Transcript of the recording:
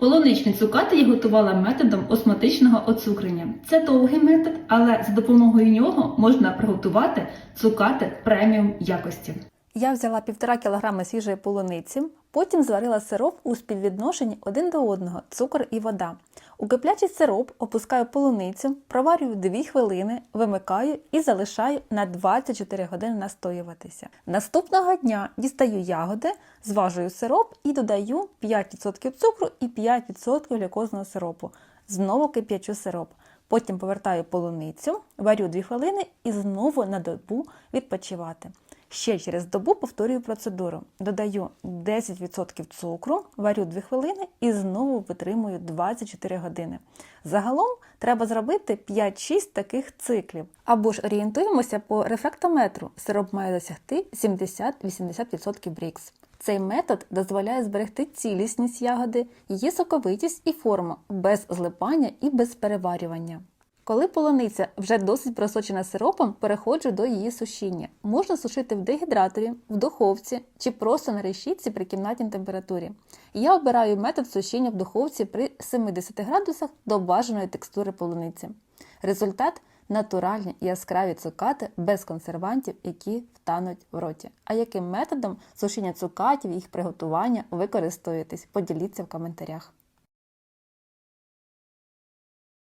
Полуничні цукати я готувала методом осматичного оцукрення. Це довгий метод, але за допомогою нього можна приготувати цукати преміум якості. Я взяла 1,5 кг свіжої полуниці, потім зварила сироп у співвідношенні один до одного цукор і вода. У киплячий сироп опускаю полуницю, проварюю 2 хвилини, вимикаю і залишаю на 24 години настоюватися. Наступного дня дістаю ягоди, зважую сироп і додаю 5% цукру і 5% глюкозного сиропу. Знову кип'ячу сироп. Потім повертаю полуницю, варю 2 хвилини і знову на добу відпочивати. Ще через добу повторюю процедуру. Додаю 10% цукру, варю 2 хвилини і знову витримую 24 години. Загалом треба зробити 5-6 таких циклів. Або ж орієнтуємося по рефрактометру. Сироп має досягти 70-80% брікс. Цей метод дозволяє зберегти цілісність ягоди, її соковитість і форму без злипання і без переварювання. Коли полуниця вже досить просочена сиропом, переходжу до її сушіння. Можна сушити в дегідраторі, в духовці чи просто на решітці при кімнатній температурі. Я обираю метод сушіння в духовці при 70 градусах до бажаної текстури полуниці. Результат натуральні і яскраві цукати без консервантів, які втануть в роті. А яким методом сушіння цукатів і їх приготування ви користуєтесь? Поділіться в коментарях.